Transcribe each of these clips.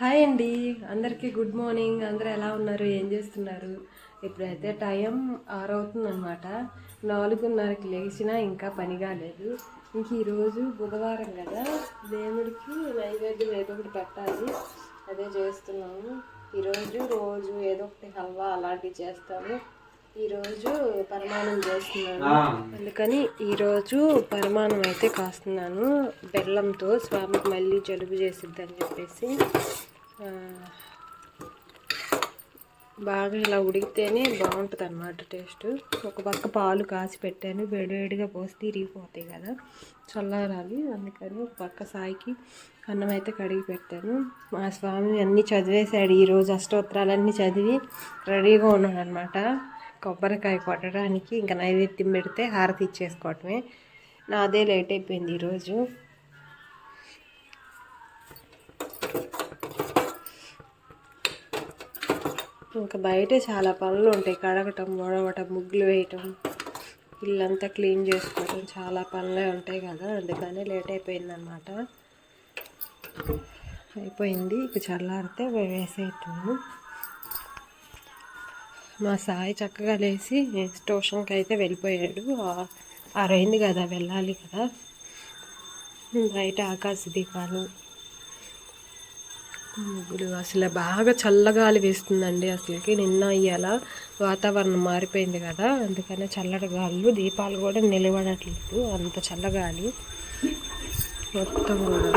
Hi అండి. అందరికీ good morning. అందరూ ఎలా ఉన్నారు? ఏం చేస్తున్నారు? ఇప్పుడైతే టైం ఆరు అవుతుందన్నమాట నాలుగున్నరకి లేచినా ఇంకా పని కాలేదు. ఇంక ఈరోజు బుధవారం కదా. దేవుడికి నైవేద్యం ఏదో ఒకటి పెట్టాలి. అదే చేస్తున్నాము. ఈరోజు రోజు ఏదో ఒకటి హల్వా అలాంటివి చేస్తాము. ఈరోజు పరమాణం చేస్తున్నాను. అందుకని ఈరోజు పరమాణం అయితే కాస్తున్నాను. బెల్లంతో స్వామికి మళ్ళీ జలుబు చేసిద్దని చెప్పేసి. బాగా ఇలా ఉడికితేనే బాగుంటుంది అన్నమాట టేస్ట్. ఒక పక్క పాలు కాసి పెట్టాను. వేడివేడిగా పోసి తిరిగిపోతాయి కదా. చల్లారాలి. అందుకని ఒక పక్క సాయికి అన్నం అయితే కడిగి పెట్టాను. మా స్వామి అన్నీ చదివేశాడు. ఈరోజు అష్టోత్తరాలన్నీ చదివి రెడీగా ఉన్నాడు అనమాట కొబ్బరికాయ కొట్టడానికి ఇంకా నైవేద్యం పెడితే హారతి ఇచ్చేసుకోవటమే. నాదే లేట్ అయిపోయింది ఈరోజు ఇంకా బయట చాలా పనులు ఉంటాయి. కడగటం వడవటం ముగ్గులు వేయటం. ఇల్లంతా క్లీన్ చేసుకోవటం చాలా పనులే ఉంటాయి కదా. అందుకని లేట్ అయిపోయిందనమాట అయిపోయింది. ఇక చల్లారితే వేసేయటము. మా సాయి చక్కగా లేచి ట్యూషన్కి అయితే వెళ్ళిపోయాడు. ఆ- కదా వెళ్ళాలి కదా. బయట ఆకాశ దీపాలు ముగ్గులు అసలు బాగా చల్లగాలి వేస్తుందండి అసలుకి. నిన్న ఇవాళ వాతావరణం మారిపోయింది కదా అందుకనే చల్లటి గాలు దీపాలు కూడా నిలబడట్లేదు అంత చల్లగాలి మొత్తం కూడా.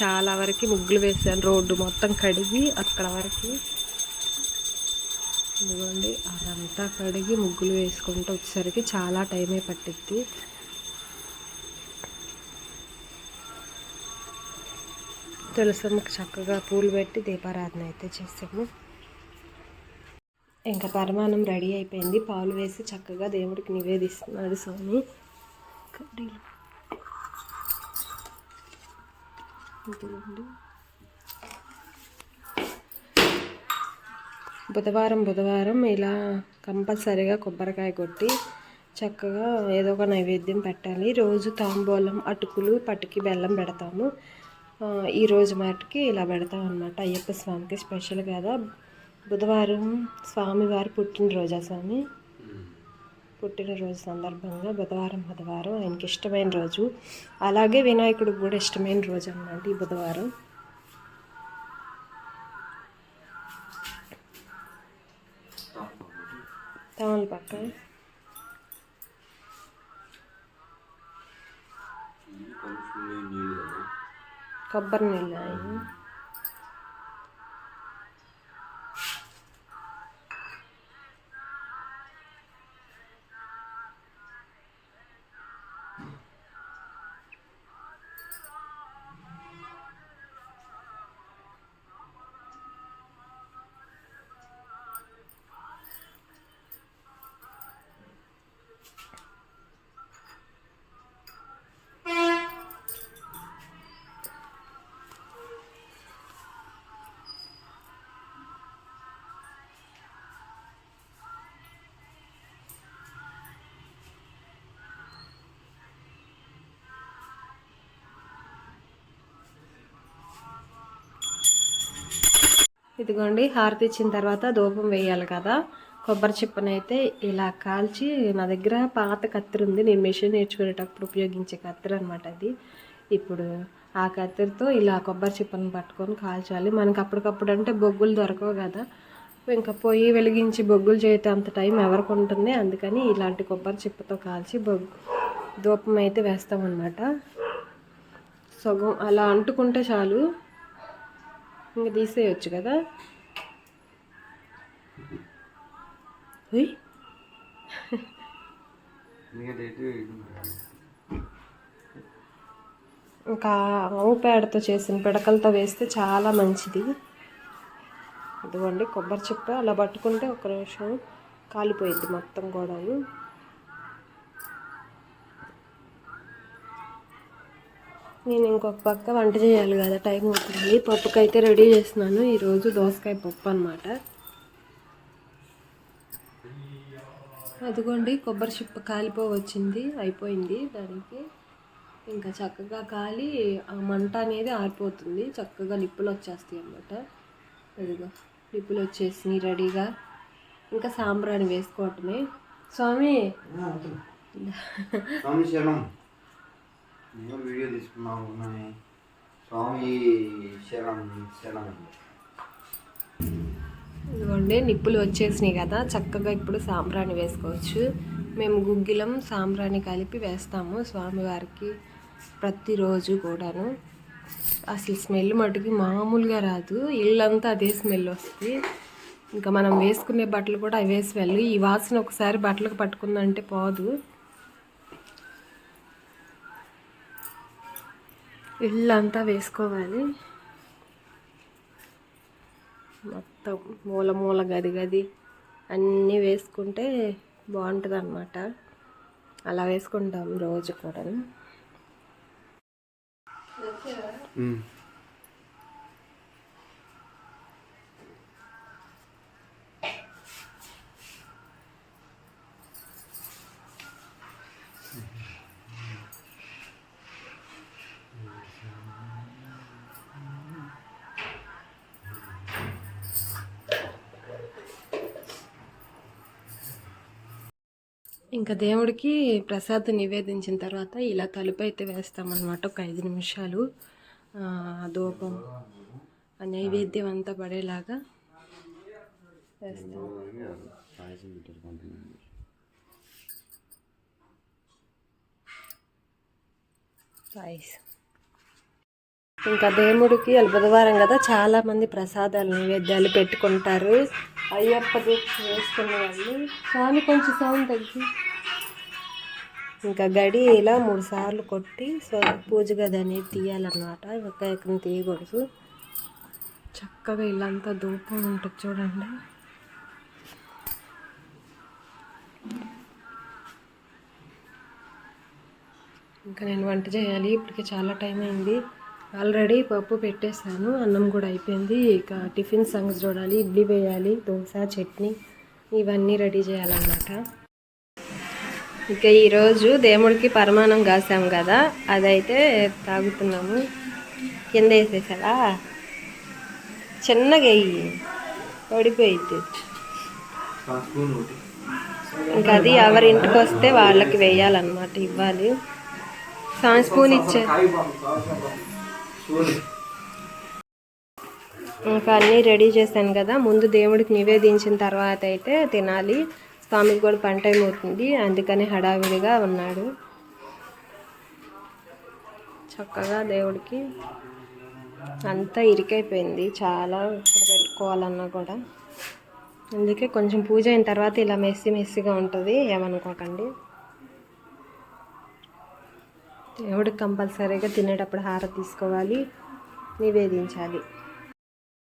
చాలా వరకు ముగ్గులు వేసాను రోడ్డు మొత్తం కడిగి అక్కడ వరకు. ఇదిగోండి అదంతా కడిగి ముగ్గులు వేసుకుంటూ వచ్చేసరికి చాలా టైమే పట్టిద్ది. తులసమ్మకి చక్కగా పూలు పెట్టి దీపారాధన అయితే చేసాము. ఇంకా పరమాణం రెడీ అయిపోయింది. పాలు వేసి చక్కగా దేవుడికి నివేదిస్తున్నాడు స్వామి. బుధవారం బుధవారం ఇలా కంపల్సరీగా కొబ్బరికాయ కొట్టి చక్కగా ఏదో ఒక నైవేద్యం పెట్టాలి. రోజు తాంబూలం అటుకులు పట్టుకి బెల్లం పెడతాము. ఆ, ఈ రోజు మాటికి ఇలా పెడతాం అనమాట అయ్యప్ప స్వామికి స్పెషల్ కదా. బుధవారం స్వామివారి పుట్టినరోజా స్వామి? పుట్టినరోజు సందర్భంగా బుధవారం బుధవారం ఆయనకి ఇష్టమైన రోజు. అలాగే వినాయకుడికి కూడా ఇష్టమైన రోజు అన్నమాట ఈ బుధవారం. తమలపాక. కొబ్బరి నీళ్ళు ఇదిగోండి హారతి ఇచ్చిన తర్వాత ధూపం వేయాలి కదా. కొబ్బరి చిప్పనైతే ఇలా కాల్చి నా దగ్గర పాత కత్తిరి ఉంది. నేను మిషన్ నేర్చుకునేటప్పుడు ఉపయోగించే కత్తిరి అనమాట అది. ఇప్పుడు ఆ కత్తిరితో ఇలా కొబ్బరి చిప్పను పట్టుకొని కాల్చాలి. మనకి అప్పటికప్పుడు అంటే బొగ్గులు దొరకవు కదా. ఇంకా పొయ్యి వెలిగించి బొగ్గులు చేయతే అంత టైం ఎవరికి ఉంటుంది. అందుకని ఇలాంటి కొబ్బరి చిప్పతో కాల్చి బొగ్గు ధూపం అయితే వేస్తామన్నమాట. సగం అలా అంటుకుంటే చాలు. ఇంకా తీసేయచ్చు కదా. ఇంకా ఆవు పేడతో చేసిన పిడకలతో వేస్తే చాలా మంచిది. ఇదిగోండి కొబ్బరి చిప్ప అలా పట్టుకుంటే ఒక నిమిషం కాలిపోయింది మొత్తం కూడాను. నేను ఇంకొక పక్క వంట చేయాలి కదా టైం అవుతుంది. పప్పుకైతే రెడీ చేస్తున్నాను. ఈరోజు దోసకాయ పప్పు అనమాట అదిగోండి కొబ్బరి చిప్ప కాలిపో వచ్చింది అయిపోయింది దానికి. ఇంకా చక్కగా కాలి ఆ మంట అనేది ఆరిపోతుంది. చక్కగా నిప్పులు వచ్చేస్తాయి అన్నమాట. అదిగో నిప్పులు వచ్చేసినాయి రెడీగా. ఇంకా సాంబ్రాణి వేసుకోవటమే. స్వామి. స్వామి శరణం. నేను వీడియో తీసుకున్నాను ఉన్నాయి. స్వామి శరణం శరణం. ఇదిగోండి నిప్పులు వచ్చేసినాయి కదా. చక్కగా ఇప్పుడు సాంబ్రాణి వేసుకోవచ్చు. మేము గుగ్గిలం సాంబ్రాణి కలిపి వేస్తాము స్వామివారికి ప్రతిరోజు కూడాను. అసలు స్మెల్ మటుకి మామూలుగా రాదు. ఇల్లంతా అదే స్మెల్ వస్తుంది. ఇంకా మనం వేసుకునే బట్టలు కూడా అవే స్మెల్. ఈ వాసన ఒకసారి బట్టలకు పట్టుకుందంటే పోదు. ఇళ్ళంతా వేసుకోవాలి. మొత్తం మూల మూల గది గది అన్నీ వేసుకుంటే బాగుంటుంది అనమాట అలా వేసుకుంటాం రోజు కూడా. ఇంకా దేవుడికి ప్రసాదం నివేదించిన తర్వాత ఇలా తలుపు అయితే వేస్తామన్నమాట ఒక ఐదు నిమిషాలు. ధూపం నైవేద్యం అంతా పడేలాగా వేస్తాం. పాయసం. ఇంకా దేవుడికి అది బుధవారం కదా చాలామంది ప్రసాదాలు నైవేద్యాలు పెట్టుకుంటారు. అయ్యప్ప దీక్ష వేసుకున్న వాళ్ళు స్వామి కొంచెం సౌండ్ తగ్గి. ఇంకా గడి ఇలా మూడు సార్లు కొట్టి స్వ- పూజ గది అనేది తీయాలన్నమాట. ఒక ఎకరం తీయకూడదు. చక్కగా ఇల్లంతా ధూపం ఉంటుంది చూడండి. ఇంకా నేను వంట చేయాలి. ఇప్పటికే చాలా టైం అయింది. ఆల్రెడీ పప్పు పెట్టేశాను అన్నం కూడా అయిపోయింది. ఇక టిఫిన్ సంగతి చూడాలి ఇడ్లీ వేయాలి దోశ చట్నీ ఇవన్నీ రెడీ చేయాలన్నమాట. ఇక ఈరోజు దేవుడికి పరమాణం కాసాం కదా అదైతే తాగుతున్నాము. కింద వేసేసారా చిన్నగా వెయ్యి పడిపోయిద్ది. ఇంకా అది ఎవరి ఇంటికి వస్తే వాళ్ళకి వేయాలన్నమాట ఇవ్వాలి. సాన్ స్పూన్ ఇచ్చే ఇంకా అన్నీ రెడీ చేశాను కదా. ముందు దేవుడికి నివేదించిన తర్వాత అయితే తినాలి. స్వామికి కూడా పంట అయిపోతుంది అవుతుంది. అందుకని హడావిడిగా ఉన్నాడు. చక్కగా దేవుడికి అంతా ఇరికైపోయింది. చాలా ఇక్కడ పెట్టుకోవాలన్నా కూడా. అందుకే కొంచెం పూజ అయిన తర్వాత ఇలా మెస్సి మెస్సిగా ఉంటుంది. ఏమనుకోకండి. దేవుడికి కంపల్సరీగా తినేటప్పుడు హార తీసుకోవాలి నివేదించాలి.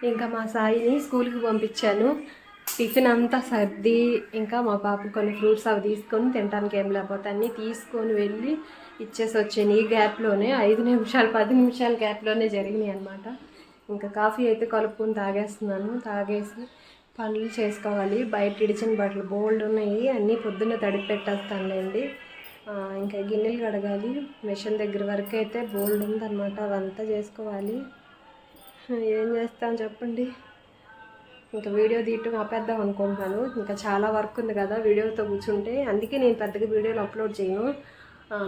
ఇంకా మా సాయిని స్కూల్కి పంపించాను. టిఫిన్ అంతా సర్ది ఇంకా మా పాప కొన్ని ఫ్రూట్స్ అవి తీసుకొని తినడానికి ఏం లేకపోతే అన్నీ తీసుకొని వెళ్ళి ఇచ్చేసి వచ్చాను. ఈ గ్యాప్లోనే ఐదు నిమిషాలు పది నిమిషాల గ్యాప్లోనే జరిగినాయి అనమాట ఇంకా కాఫీ అయితే కలుపుకొని తాగేస్తున్నాను. తాగేసి పనులు చేసుకోవాలి. బయట ఇడిచిన బట్టలు బోల్డ్ ఉన్నాయి. అన్నీ పొద్దున్న తడిపి పెట్టేస్తానులేండి. ఇంకా గిన్నెలు కడగాలి. మిషన్ దగ్గర వరకు అయితే బోల్డ్ ఉందన్నమాట. అవంతా చేసుకోవాలి. ఏం చేస్తాం చెప్పండి? ఇంకా వీడియో తీయటం ఆపేద్దాం అనుకుంటున్నాను. ఇంకా చాలా వర్క్ ఉంది కదా వీడియోతో కూర్చుంటే. అందుకే నేను పెద్దగా వీడియోలు అప్లోడ్ చేయను.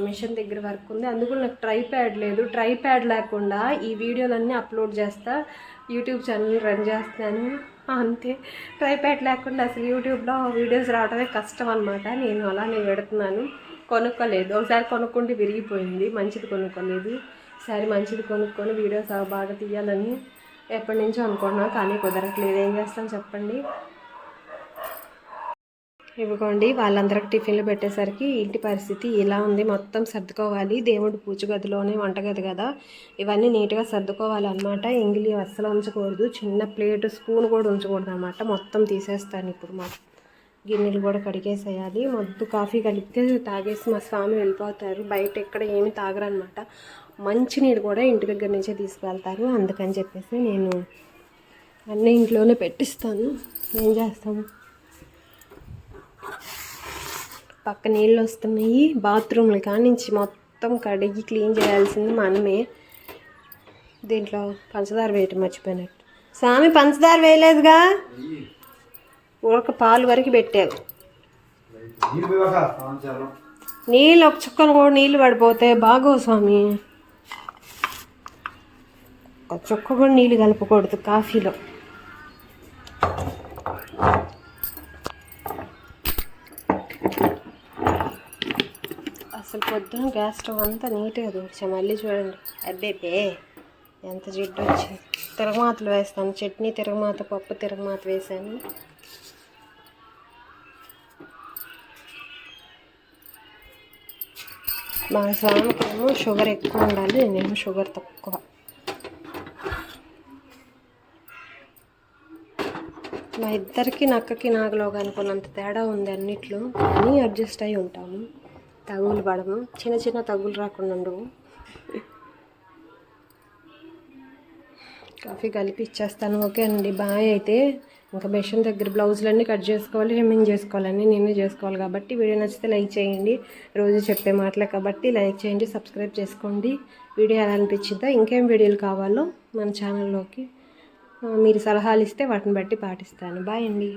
మిషన్ దగ్గర వర్క్ ఉంది. అందుకు నాకు ట్రై ప్యాడ్ లేదు. ట్రై ప్యాడ్ లేకుండా ఈ వీడియోలన్నీ అప్లోడ్ చేస్తా. యూట్యూబ్ ఛానల్ రన్ చేస్తాను అంతే. ట్రై ప్యాడ్ లేకుండా అసలు యూట్యూబ్లో వీడియోస్ రావడమే కష్టం అనమాట నేను అలానే పెడుతున్నాను. కొనుక్కోలేదు. ఒకసారి కొనుక్కుంటే విరిగిపోయింది. మంచిది కొనుక్కోలేదు. సరే మంచిది కొనుక్కొని వీడియోస్ బాగా తీయాలని ఎప్పటి నుంచో అనుకున్నా కానీ కుదరట్లేదు. ఏం చేస్తాం చెప్పండి? ఇవ్వకోండి వాళ్ళందరికి టిఫిన్లు పెట్టేసరికి ఇంటి పరిస్థితి ఇలా ఉంది. మొత్తం సర్దుకోవాలి. దేవుడు పూజ గదిలోనే వంటగది కదా. ఇవన్నీ నీట్గా సర్దుకోవాలన్నమాట. ఎంగిలి అస్సలు ఉంచకూడదు. చిన్న ప్లేట్ స్పూన్ కూడా ఉంచకూడదు అనమాట మొత్తం తీసేస్తాను ఇప్పుడు మాకు గిన్నెలు కూడా కడిగేసేయాలి. మొద్దు కాఫీ కలిపితే తాగేసి మా స్వామి వెళ్ళిపోతారు. బయట ఎక్కడ ఏమి తాగరనమాట. మంచినీళ్ళు కూడా ఇంటి దగ్గర నుంచే తీసుకువెళ్తారు. అందుకని చెప్పేసి నేను అన్నీ ఇంట్లోనే పెట్టిస్తాను. ఏం చేస్తాము పక్క నీళ్ళు వస్తున్నాయి. బాత్రూమ్లు కానించి మొత్తం మొత్తం కడిగి క్లీన్ చేయాల్సింది మనమే. దీంట్లో పంచదార వేయటం మర్చిపోయినట్టు. స్వామి పంచదార వేయలేదుగా? ఒక పాలు వరకు పెట్టావు. నీళ్ళు ఒక చుక్కను కూడా నీళ్ళు పడిపోతే బాగో స్వామి. ఒక చుక్క కూడా నీళ్ళు కలపకూడదు కాఫీలో. అసలు పొద్దున గ్యాస్ స్టవ్ అంతా నీట్గా దూర్చా మళ్ళీ చూడండి. అబ్బేపే ఎంత జిడ్డు వచ్చింది తిరగమాతలు వేస్తాను చట్నీ తిరగమాత పప్పు తిరగమాత వేసాను మా స్వామికేమో షుగర్ ఎక్కువ ఉండాలి నేనేమో షుగర్ తక్కువ. మా ఇద్దరికి నక్కకి నాగలో అనుకున్నంత తేడా ఉంది అన్నిట్లో కానీ అడ్జస్ట్ అయి ఉంటాము. తగులు పడము. చిన్న చిన్న తగులు రాకుండా ఉండవు. కాఫీ కలిపి ఇచ్చేస్తాను. ఓకే అండి బాయ్ అయితే. ఇంకా మెషిన్ దగ్గర బ్లౌజులన్నీ కట్ చేసుకోవాలి హెమ్మింగ్ చేసుకోవాలని నేనే చేసుకోవాలి కాబట్టి వీడియో నచ్చితే లైక్ చేయండి. రోజు చెప్పే మాటలే కాబట్టి లైక్ చేయండి సబ్స్క్రైబ్ చేసుకోండి. వీడియో ఎలా అనిపించిందా ఇంకేం వీడియోలు కావాలో మన ఛానల్లోకి మీరు సలహాలు ఇస్తే వాటిని బట్టి పాటిస్తాను. బాయ్ అండి.